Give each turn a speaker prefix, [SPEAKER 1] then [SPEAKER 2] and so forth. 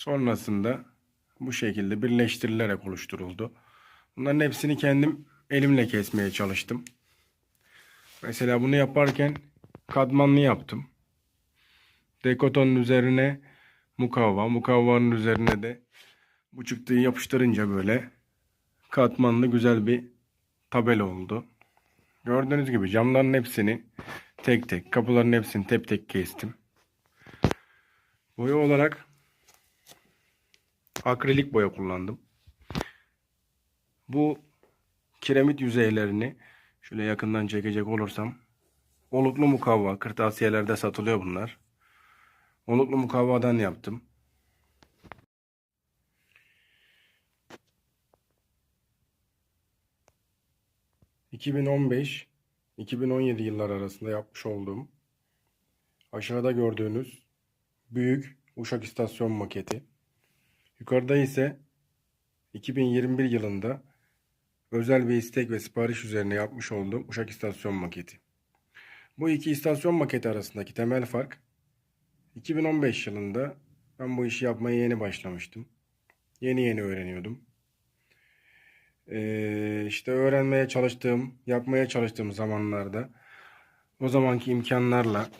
[SPEAKER 1] Sonrasında bu şekilde birleştirilerek oluşturuldu. Bunların hepsini kendim elimle kesmeye çalıştım. Mesela bunu yaparken katmanlı yaptım. Dekotonun üzerine mukavva, mukavvanın üzerine de bu çıktığı yapıştırınca böyle katmanlı güzel bir tabela oldu. Gördüğünüz gibi camların hepsini tek tek, kapıların hepsini tek tek kestim. Boya olarak akrilik boya kullandım. Bu kiremit yüzeylerini şöyle yakından çekecek olursam oluklu mukavva kırtasiyelerde satılıyor bunlar. Oluklu mukavvadan yaptım. ...2015-2017 yıllar arasında yapmış olduğum... ...aşağıda gördüğünüz... ...büyük Uşak istasyon maketi. Yukarıda ise 2021 yılında özel bir istek ve sipariş üzerine yapmış olduğum Uşak istasyon maketi. Bu iki istasyon maketi arasındaki temel fark 2015 yılında ben bu işi yapmaya yeni başlamıştım. Yeni yeni öğreniyordum. Ee, işte öğrenmeye çalıştığım, yapmaya çalıştığım zamanlarda o zamanki imkanlarla